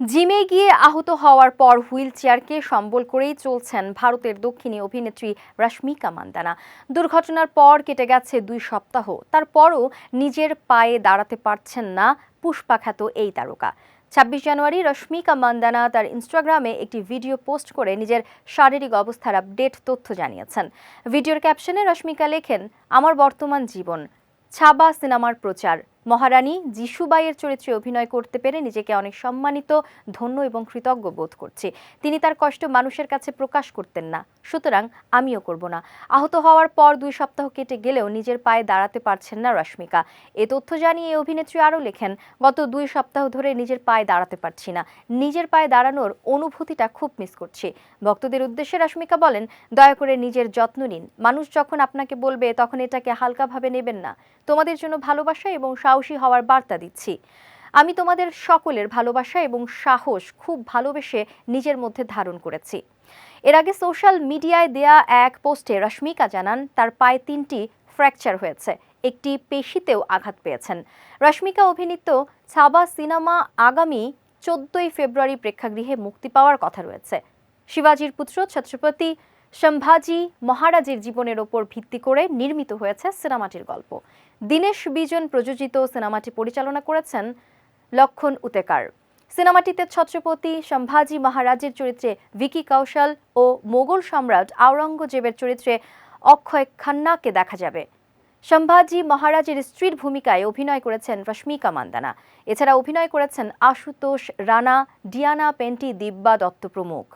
জিমে গিয়ে আহত হওয়ার পর হুইল চেয়ারকে সম্বল করেই চলছেন ভারতের দক্ষিণী অভিনেত্রী রশ্মিকা মান্দানা। দুর্ঘটনার পর কেটে গেছে দুই সপ্তাহ। তারপরও নিজের পায়ে দাঁড়াতে পারছেন না পুষ্পাখ্যাত এই তারকা। ছাব্বিশ জানুয়ারি রশ্মিকা মান্দানা তার ইনস্টাগ্রামে একটি ভিডিও পোস্ট করে নিজের শারীরিক অবস্থার আপডেট তথ্য জানিয়েছেন। ভিডিওর ক্যাপশনে রশ্মিকা লেখেন, আমার বর্তমান জীবন, ছাবা সিনেমার প্রচার মহারানী যিশুবাইয়ের চরিত্রে অভিনয় করতে পেরে নিজেকে অনেক সম্মানিত, ধন্য এবং কৃতজ্ঞ বোধ করছি। তিনি তার কষ্ট মানুষের কাছে প্রকাশ করতেন না। সুতরাং আমিও করব না। আহত হওয়ার পর দুই সপ্তাহ কেটে গেলেও নিজের পায়ে দাঁড়াতে পারছেন না রশ্মিকা। এ তথ্য জানিয়ে অভিনেত্রী আরও লেখেন, গত দুই সপ্তাহ ধরে নিজের পায়ে দাঁড়াতে পারছি না। নিজের পায়ে দাঁড়ানোর অনুভূতিটা খুব মিস করছি। ভক্তদের উদ্দেশ্যে রশ্মিকা বলেন, দয়া করে নিজের যত্ন নিন। মানুষ যখন আপনাকে বলবে, তখন এটাকে হালকাভাবে নেবেন না। তোমাদের জন্য ভালোবাসা এবং সাহসী হওয়ার বার্তা দিচ্ছি। আমি তোমাদের সকলের ভালোবাসা এবং সাহস খুব ভালোবেসে নিজের মধ্যে ধারণ করেছি। এর আগে সোশ্যাল মিডিয়ায় দেয়া এক পোস্টে রশ্মিকা জানান, তার পায়ে তিনটি ফ্র্যাকচার হয়েছে, একটি পেশিতেও আঘাত পেয়েছেন। রশ্মিকা অভিনীত ছাবা সিনেমা আগামী চোদ্দই ফেব্রুয়ারি প্রেক্ষাগৃহে মুক্তি পাওয়ার কথা রয়েছে। শিবাজির পুত্র, ছত্রপতি সম্ভাজি মহারাজের জীবনের ওপর ভিত্তি করে নির্মিত হয়েছে সিনেমাটির গল্প। দীনেশ বিজন প্রযোজিত সিনেমাটি পরিচালনা করেছেন লক্ষণ উতেকার। সিনেমাটিতে ছত্রপতি সম্ভাজি মহারাজের চরিত্রে ভিকি কৌশল ও মোগল সম্রাট আওরঙ্গজেবের চরিত্রে অক্ষয় খান্নাকে দেখা যাবে। সম্ভাজি মহারাজের স্ত্রীর ভূমিকায় অভিনয় করেছেন রশ্মিকা মান্দানা। এছাড়া অভিনয় করেছেন আশুতোষ রানা, ডিয়ানা পেন্টি, দিব্যা দত্ত প্রমুখ।